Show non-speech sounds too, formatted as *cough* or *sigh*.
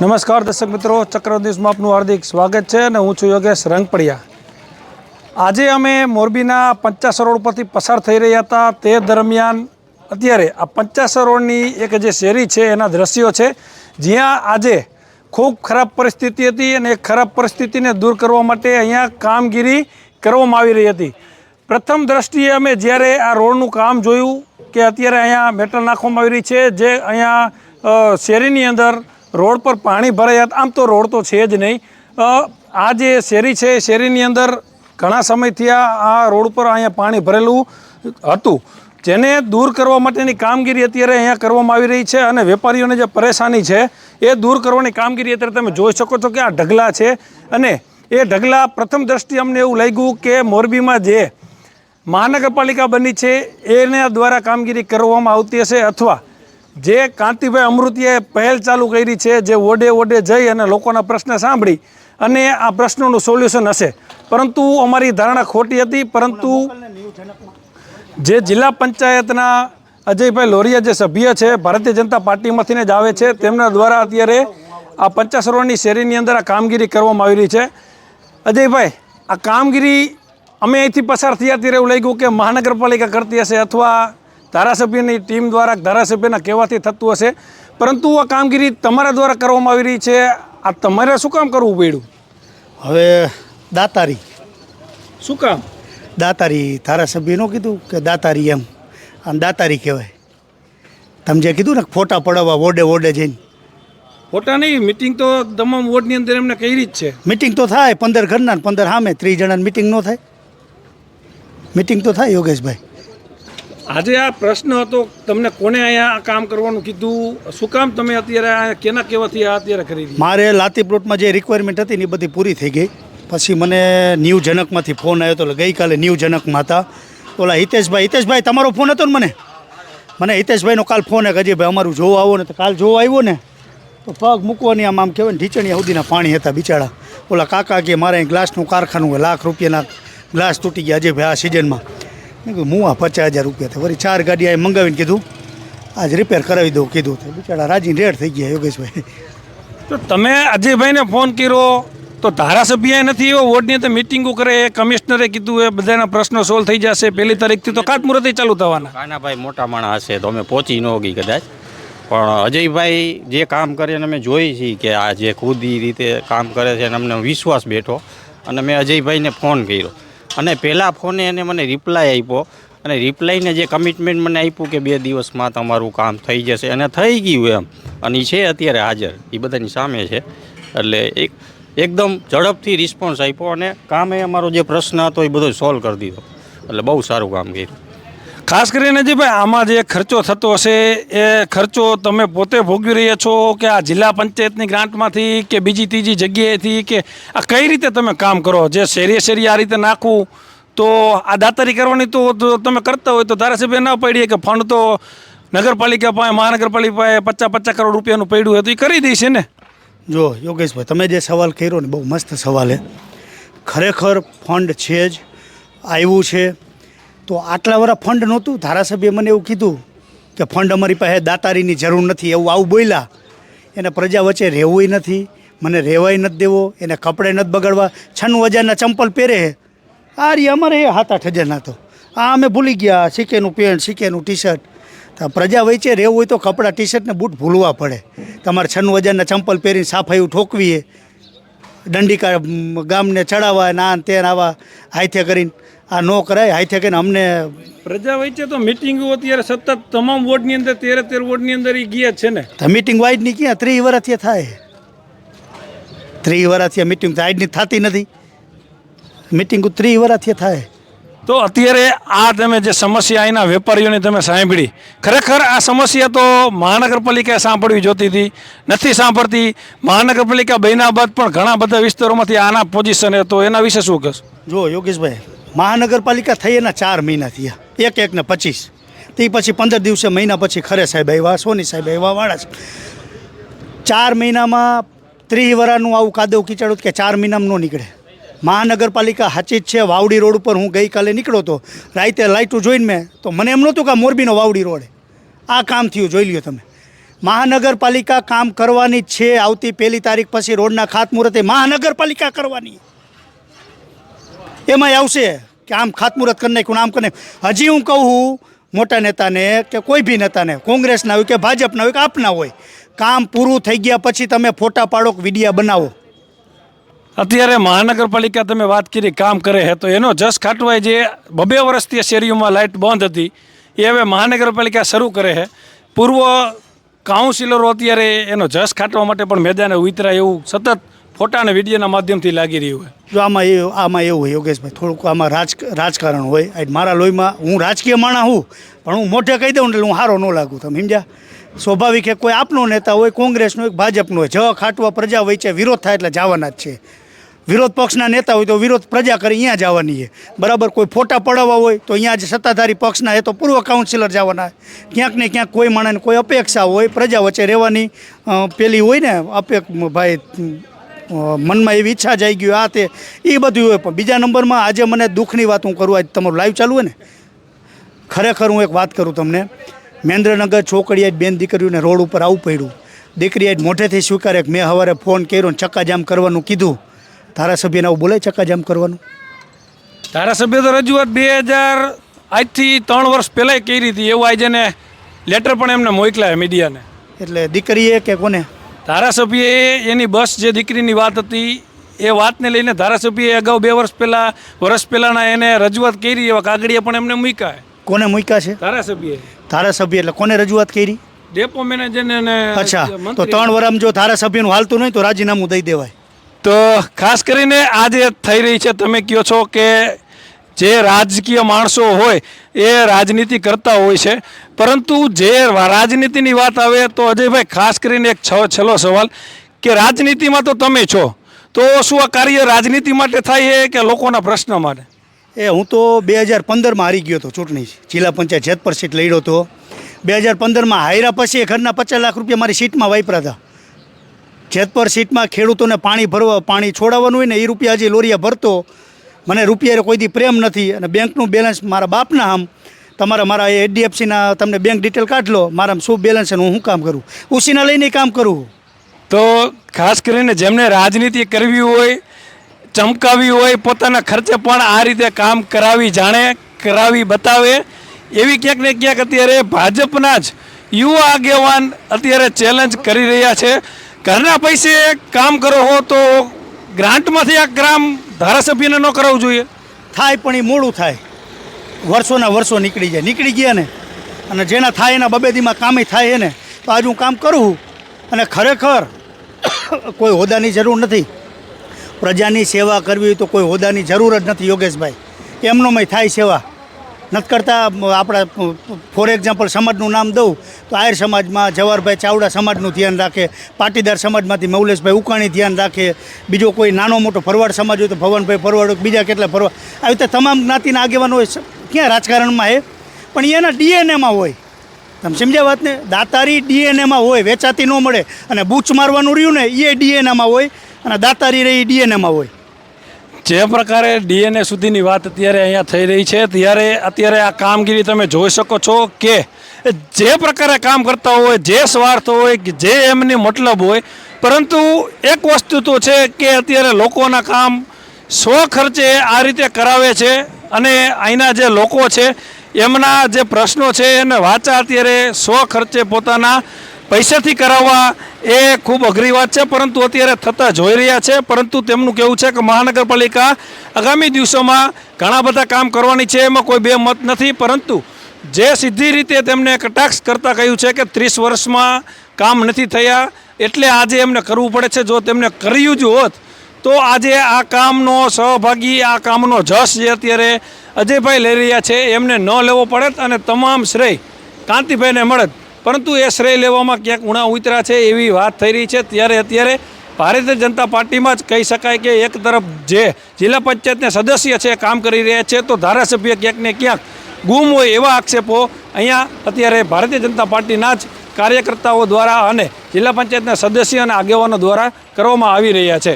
નમસ્કાર દર્શક મિત્રો ચક્રવર્તીસમાં આપનું હાર્દિક સ્વાગત છે અને હું છું યોગેશ રંગપડિયા. આજે અમે મોરબીના પંચાસર રોડ પરથી પસાર થઈ રહ્યા હતા. તે દરમિયાન અત્યારે આ પંચાસર રોડની એક જે શેરી છે, એના દ્રશ્યો છે. જ્યાં આજે ખૂબ ખરાબ પરિસ્થિતિ હતી અને એ ખરાબ પરિસ્થિતિને દૂર કરવા માટે અહીંયા કામગીરી કરવામાં આવી રહી હતી. પ્રથમ દ્રષ્ટિએ અમે જ્યારે આ રોડનું કામ જોયું કે અત્યારે અહીંયા મેટલ નાખવામાં આવી રહી છે, જે અહીંયા શેરીની અંદર રોડ પર પાણી ભરાયા આમ તો રોડ તો છે જ નહીં. આ જે શેરી છે શેરીની અંદર ઘણા સમયથી આ રોડ પર અહીંયા પાણી ભરેલું હતું. જેને દૂર કરવા માટેની કામગીરી અત્યારે અહીંયા કરવામાં આવી રહી છે અને વેપારીઓને જે પરેશાની છે એ દૂર કરવાની કામગીરી અત્યારે તમે જોઈ શકો છો કે આ ઢગલા છે. અને એ ઢગલા પ્રથમ દ્રષ્ટિએ અમને એવું લાગ્યું કે મોરબીમાં જે મહાનગરપાલિકા બની છે, એના દ્વારા કામગીરી કરવામાં આવતી હશે અથવા જે કાંતિભાઈ અમૃતિએ પહેલ ચાલુ કરી છે, જે ઓડે ઓડે જઈ અને લોકોના પ્રશ્ન સાંભળી અને આ પ્રશ્નોનું સોલ્યુશન હશે. પરંતુ અમારી ધારણા ખોટી હતી, પરંતુ જે જિલ્લા પંચાયતના અજયભાઈ લોરિયા જે સભ્ય છે, ભારતીય જનતા પાર્ટીમાંથીને જ આવે છે, તેમના દ્વારા અત્યારે આ પંચાસરોની શેરીની અંદર આ કામગીરી કરવામાં આવી રહી છે. અજયભાઈ, આ કામગીરી અમે અહીંથી પસાર થયા ત્યારે એવું લાગ્યું કે મહાનગરપાલિકા કરતી હશે અથવા ધારાસભ્યની ટીમ દ્વારા ધારાસભ્યના કહેવાથી થતું હશે. પરંતુ આ કામગીરી તમારા દ્વારા કરવામાં આવી રહી છે. આ તમારે શું કામ કરવું પડ્યું? હવે દાતારી. શું કામ? દાતારી ધારાસભ્યનું કીધું કે દાતારી એમ. આમ દાતારી કહેવાય. તમે જે કીધું ને ફોટા પડાવવા વોડે વોડે જઈને. ફોટા નહીં મિટિંગ તો તમામ વોર્ડની અંદર એમને કરી જ છે. મિટિંગ તો થાય પંદર ઘરના પંદર સામે ત્રીસ જણાની મિટિંગ ન થાય. મિટિંગ તો થાય યોગેશભાઈ. આજે આ પ્રશ્ન હતો, તમને કોને અહીંયા આ કામ કરવાનું કીધું? શું કામ તમે અત્યારે કેના કેવાથી આ અત્યારે કરી મારે લાતી પ્લોટમાં જે રિક્વાયરમેન્ટ હતી ને એ બધી પૂરી થઈ ગઈ. પછી મને ન્યૂ જનકમાંથી ફોન આવ્યો હતો ગઈકાલે ન્યૂ જનકમાં હતા. ઓલા હિતેશભાઈ હિતેશભાઈ, તમારો ફોન હતો ને મને? મને હિતેશભાઈનો કાલ ફોન એક ભાઈ, અમારું જોવા આવો ને. તો કાલ જોવા આવ્યો ને, તો પગ મૂકવાની આમ આમ કહેવાય ને, ઢીચણિયા સુધીના પાણી હતા બિચારા. ઓલા કાકા કે, મારે ગ્લાસનું કારખાનું લાખ રૂપિયાના ગ્લાસ તૂટી ગયા અજયભાઈ આ સિઝનમાં મેં હું પચાસ હજાર રૂપિયા થાય. વળી ચાર ગાડી આ મંગાવીને કીધું આજ રિપેર કરાવી દઉં કીધું તો બિચારા રાજી રેડ થઈ ગયા યોગેશભાઈ. તો તમે અજયભાઈને ફોન કર્યો તો ધારાસભ્ય નથી એવો વોર્ડની અંદર મિટિંગો કરે કમિશનરે કીધું એ બધાના પ્રશ્નો સોલ્વ થઈ જશે. પહેલી તારીખથી તો ખાતમુહૂર્તે ચાલુ થવાના. કાનાભાઈ મોટા માણસ હશે તો અમે પહોંચી ન હોગી કદાચ. પણ અજયભાઈ જે કામ કરે અને અમે જોઈ છીએ કે આ જે ખુદી રીતે કામ કરે છે અને અમને વિશ્વાસ બેઠો. અને મેં અજયભાઈને ફોન કર્યો. અને પહેલાં ફોને એને મને રિપ્લાય આપ્યો. અને રિપ્લાયને જે કમિટમેન્ટ મને આપ્યું કે બે દિવસમાં તમારું કામ થઈ જશે, અને થઈ ગયું એમ. અને એ છે અત્યારે હાજર. એ બધાની સામે છે. એટલે એક, એકદમ ઝડપથી રિસ્પોન્સ આપ્યો અને કામે અમારો જે પ્રશ્ન હતો એ બધો સોલ્વ કરી દીધો. એટલે બહુ સારું કામ કર્યું. ખાસ કરીને જે ભાઈ, આમાં જે ખર્ચો થતો હશે, એ ખર્ચો તમે પોતે ભોગવી રહ્યા છો કે આ જિલ્લા પંચાયતની ગ્રાન્ટમાંથી કે બીજી ત્રીજી જગ્યાએથી કે આ કઈ રીતે તમે કામ કરો? જે શેરીએ શેરીએ આ રીતે નાખવું, તો આ દાતારી કરવાની તો તો તમે કરતા હોય તો ધારાસભ્ય ના પડીએ કે ફંડ તો નગરપાલિકા પાસે, મહાનગરપાલિકા પાસે પચાસ પચાસ કરોડ રૂપિયાનું પડ્યું હતું, એ કરી દઈશે ને? જો યોગેશભાઈ તમે જે સવાલ કર્યો ને, બહુ મસ્ત સવાલ છે ખરેખર ફંડ છે જ, આવ્યું છે. તો આટલા વર્ષ ફંડ નહોતું. ધારાસભ્ય મને એવું કીધું કે ફંડ અમારી પાસે દાતારીની જરૂર નથી. એવું આવું બોલ્યા. એને પ્રજા વચ્ચે રહેવુંય નથી. મને રહેવાય નથી દેવો. એને કપડે નથી બગાડવા. છન્નું હજારના ચંપલ પહેરે આ રી અમારે એ હાથ આઠ હજારના તો. આ અમે ભૂલી ગયા. શીકેનું પેન્ટ શીકેનું ટી શર્ટ તો પ્રજા વચ્ચે રહેવું હોય તો કપડાં ટી શર્ટને બૂટ ભૂલવા પડે. તમારે છન્નું હજારના ચંપલ પહેરીને સાફાઈ ઠોકવીએ. દંડિકા ગામને ચડાવવા ના તેન આવા હાથે કરીને આ ન કરાય હાથે કરીને અમને પ્રજા વચ્ચે તો મિટિંગો અત્યારે સતત તમામ વોર્ડની અંદર તેરે તેર વોર્ડની અંદર એ ગયા છે ને. તો મીટિંગ વાઇડની ક્યાં? ત્રીસ વર્ષથી થાય. ત્રીસ વર્ષથી મિટિંગ આજની થતી નથી. મિટિંગ ત્રીસ વર્ષથી થાય. તો અત્યારે આ તમે જે સમસ્યા અહીંના વેપારીઓની તમે સાંભળી ખરેખર આ સમસ્યા તો મહાનગરપાલિકાએ સાંભળવી જોતી હતી નથી સાંભળતી. મહાનગરપાલિકા બન્યા બાદ પણ ઘણા બધા વિસ્તારોમાંથી આના પોઝિશન તો એના વિશે શું કહેશો? જો યોગેશભાઈ મહાનગરપાલિકા થઈ એના ચાર મહિના થયા. એક એકને પચીસ. તે પછી પંદર દિવસે મહિના પછી ખરે સાહેબ આવ્યા, સોની સાહેબ આવ્યા વાળા ચાર મહિનામાં ત્રીસ વરાનું આવું કાદવ કીચડ કે ચાર મહિનામાં ન નીકળે. મહાનગરપાલિકા સાચી જ છે, વાવડી રોડ ઉપર હું ગઈકાલે નીકળ્યો હતો રાતે લાઇટું જોઈને મેં, તો મને એમ નહોતું કે મોરબીનો વાવડી રોડ. આ કામ થયું, જોઈ લ્યો તમે. મહાનગરપાલિકા કામ કરવાની છે, આવતી પહેલી તારીખ પછી રોડના ખાતમુહૂર્તે મહાનગરપાલિકા કરવાની. એમાંય આવશે કે આમ ખાતમુહૂર્ત કરી નાખ્યું આમ કરી હજી હું કહું મોટા નેતાને કે કોઈ બી નેતાને, કોંગ્રેસના હોય કે ભાજપના હોય કે આપના હોય, કામ પૂરું થઈ ગયા પછી તમે ફોટા પાડો વિડીયા બનાવો. અત્યારે મહાનગરપાલિકા તમે વાત કરી, કામ કરે છે તો એનો જસ ખાટવાય જે બબે વર્ષથી શેરીઓમાં લાઇટ બંધ હતી, એ હવે મહાનગરપાલિકા શરૂ કરે છે પૂર્વ કાઉન્સિલરો અત્યારે એનો જસ ખાટવા માટે પણ મેદાને ઉતરાય એવું સતત ફોટા અને વિડીયોના માધ્યમથી લાગી રહ્યું હોય. જો આમાં એ આમાં એવું હોય, યોગેશભાઈ, થોડુંક આમાં રાજ રાજકારણ હોય મારા લોહીમાં હું રાજકીય માણા હું, પણ હું મોઢે કહી દઉં એટલે હું સારો ન લાગું, તમે સમજ્યા? સ્વાભાવિક છે કોઈ આપનો નેતા હોય, કોંગ્રેસનો એક, ભાજપનો હોય જ ખાટવા પ્રજા વચ્ચે વિરોધ થાય એટલે જવાના જ છે. વિરોધ પક્ષના નેતા હોય તો વિરોધ પ્રજા કરી, અહીંયા જવાની છે. બરાબર, કોઈ ફોટા પડાવવા હોય તો અહીંયા જે સત્તાધારી પક્ષના, એ તો પૂર્વ કાઉન્સિલર જવાના. ક્યાંક ને ક્યાંક કોઈ માણસને કોઈ અપેક્ષા હોય, પ્રજા વચ્ચે રહેવાની પેલી હોય ને અપેક ભાઈ મનમાં એવી ઈચ્છા જાય ગયું આ તે એ બધું હોય. પણ બીજા નંબરમાં આજે મને દુઃખની વાત હું કરું આજે તમારું લાઈવ ચાલુ હોય ને ખરેખર હું એક વાત કરું તમને. મહેન્દ્રનગર છોકરી આજ બેન દીકરીઓને રોડ ઉપર આવવું પડ્યું. દીકરી આજ મોઢેથી સ્વીકારે મેં સવારે ફોન કર્યો ને ચક્કાજામ કરવાનું કીધું. ધારાસભ્યને આવું બોલે ચક્કાજામ કરવાનું? ધારાસભ્ય તો રજૂઆત બે હજાર આજથી ત્રણ વર્ષ પહેલાંય કરી હતી. એવું આજે લેટર પણ એમને મોકલાય મીડિયાને એટલે દીકરીએ કે કોને? ધારાસભ્યએ એની બસ જે દીકરીની વાત હતી એ વાતને લઈને ધારાસભ્યએ અગાઉ બે વર્ષ પહેલાં વર્ષ પહેલાંના એને રજૂઆત કરી એવા કાગળિયા પણ એમને મૂક્યા. કોને મૂક્યા છે? ધારાસભ્યએ. ધારાસભ્ય એટલે કોને રજૂઆત કરી? ડેપો મેનેજરને અચ્છા તો ત્રણ વર્ષ જો ધારાસભ્યનું હાલતું નહીં તો રાજીનામું દઈ દેવાય. તો ખાસ કરીને આજે થઈ રહી છે તમે કહો છો કે જે રાજકીય માણસો હોય એ રાજનીતિ કરતા હોય છે. પરંતુ જે રાજનીતિની વાત આવે તો અજયભાઈ, ખાસ કરીને એક છેલ્લો સવાલ કે રાજનીતિમાં તો તમે છો, તો શું આ કાર્ય રાજનીતિ માટે થાય છે કે લોકોના પ્રશ્ન માટે? એ હું તો બે હજાર પંદરમાં હારી ગયો હતો ચૂંટણી. જિલ્લા પંચાયત જેતપર સીટ લડ્યો હતો. બે હજાર પંદરમાં હાર્યા પછી ઘરના પચાસ લાખ રૂપિયા મારી સીટમાં વાપરા હતા. જેતપર સીટમાં ખેડૂતોને પાણી ભરવા, પાણી છોડાવવાનું હોય ને એ રૂપિયા હજી લોરિયા ભરતો. મને રૂપિયા કોઈ દી પ્રેમ નથી અને બેંકનું બેલેન્સ મારા બાપના આમ તમારા મારા એચડીએફસીના તમને બેંક ડિટેલ કાઢ લો મારા શું બેલેન્સ છે હું શું કામ કરું? ઉસીના લઈને કામ કરું. તો ખાસ કરીને જેમને રાજનીતિ કરવી હોય, ચમકાવી હોય, પોતાના ખર્ચે પણ આ રીતે કામ કરાવી, જાણે કરાવી, બતાવે, એવી ક્યાંક ને ક્યાંક અત્યારે ભાજપના જ યુવા આગેવાન અત્યારે ચેલેન્જ કરી રહ્યા છે. ઘરના પૈસે કામ કરો હો તો ગ્રાન્ટમાંથી આ કામ ધારાસભ્યને ન કરાવવું જોઈએ? થાય પણ એ મોડું થાય. વર્ષોના વર્ષો નીકળી જાય. નીકળી ગયા ને. અને જેના થાય એના બબેદીમાં કામે થાય એને, તો આજે હું કામ કરું અને ખરેખર *coughs* કોઈ હોદાની જરૂર નથી. પ્રજાની સેવા કરવી તો કોઈ હોદાની જરૂર જ નથી, યોગેશભાઈ. એમનોમય થાય સેવા. નથી કરતા. આપણા ફોર એક્ઝામ્પલ સમાજનું નામ દઉં, તો આયર સમાજમાં જવાહરભાઈ ચાવડા સમાજનું ધ્યાન રાખે, પાટીદાર સમાજમાંથી મૌલેશભાઈ ઉકાણી ધ્યાન રાખે, બીજો કોઈ નાનો મોટો ફરવાડ સમાજ હોય તો ભવનભાઈ ફરવાડ બીજા કેટલા ફરવાડ. આવી રીતે તમામ જ્ઞાતિના આગેવાનો હોય ક્યાં રાજકારણમાં હે? પણ એના ડીએનએમાં હોય. તમે સમજ્યા વાતને? દાતારી ડીએનએમાં હોય, વેચાતી ન મળે, અને બૂચ મારવાનું રહ્યું ને એ ડીએનએમાં હોય, અને દાતારી રહી ડીએનએમાં હોય. જે પ્રકારે ડીએનએ સુધીની વાત અત્યારે અહીંયા થઈ રહી છે, ત્યારે અત્યારે આ કામગીરી તમે જોઈ શકો છો કે જે પ્રકારે કામ કરતા હોય, જે સ્વાર્થ હોય, કે જે એમની મતલબ હોય, પરંતુ એક વસ્તુ તો છે કે અત્યારે લોકોના કામ સ્વ ખર્ચે આ રીતે કરાવે છે અને અહીંના જે લોકો છે, એમના જે પ્રશ્નો છે એને વાંચા અત્યારે સ્વ ખર્ચે પોતાના પૈસાથી કરાવવા એ ખૂબ અઘરી વાત છે, પરંતુ અત્યારે થતા જોઈ રહ્યા છે. પરંતુ તેમનું કહેવું છે કે મહાનગરપાલિકા આગામી દિવસોમાં ઘણા બધા કામ કરવાની છે, એમાં કોઈ બે મત નથી. પરંતુ જે સીધી રીતે તેમને કટાક્ષ કરતાં કહ્યું છે કે ત્રીસ વર્ષમાં કામ નથી થયા, એટલે આજે એમને કરવું પડે છે. જો તેમને કર્યું જ હોત, તો આજે આ કામનો સહભાગી, આ કામનો જશ જે અત્યારે અજયભાઈ લઈ રહ્યા છે, એમને ન લેવો પડત અને તમામ શ્રેય કાંતિભાઈને મળત. પરંતુ એ શ્રેય લેવામાં ક્યાંક ઉણા ઉતરા છે એવી વાત થઈ રહી છે. ત્યારે અત્યારે ભારતીય જનતા પાર્ટીમાં જ કહી શકાય કે એક તરફ જે જિલ્લા પંચાયતના સદસ્ય છે, કામ કરી રહ્યા છે, તો ધારાસભ્ય ક્યાંક ને ક્યાંક ગુમ હોય એવા આક્ષેપો અહીંયા અત્યારે ભારતીય જનતા પાર્ટીના જ કાર્યકર્તાઓ દ્વારા અને જિલ્લા પંચાયતના સદસ્ય અને આગેવાનો દ્વારા કરવામાં આવી રહ્યા છે.